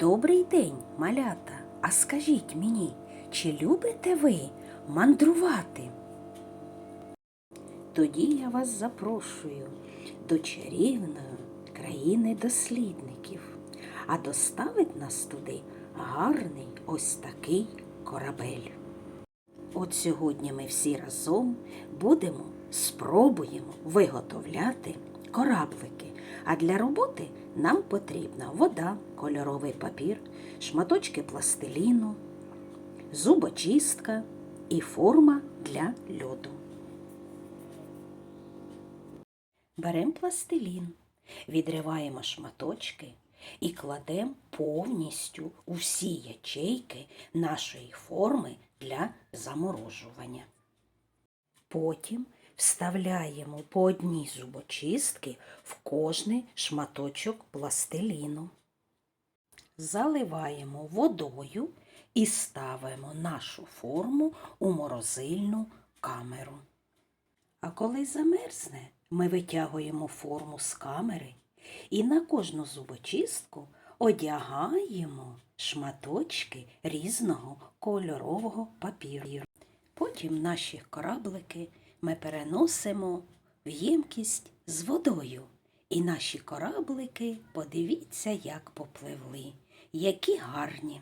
Добрий день, малята. А скажіть мені, чи любите ви мандрувати? Тоді я вас запрошую до чарівної країни дослідників, а доставить нас туди гарний ось такий корабель. От сьогодні ми всі разом будемо спробуємо виготовляти кораблики. А для роботи нам потрібна вода, кольоровий папір, шматочки пластиліну, зубочистка і форма для льоду. Беремо пластилін, відриваємо шматочки і кладемо повністю у всі ячейки нашої форми для заморожування. Потім вставляємо по одній зубочистки в кожний шматочок пластиліну. Заливаємо водою і ставимо нашу форму у морозильну камеру. А коли замерзне, ми витягуємо форму з камери і на кожну зубочистку одягаємо шматочки різного кольорового папіру. Потім наші кораблики ми переносимо в ємкість з водою. І наші кораблики, подивіться, як попливли, які гарні.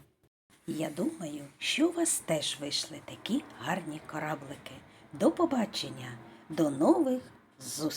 Я думаю, що у вас теж вийшли такі гарні кораблики. До побачення, до нових зустрічей!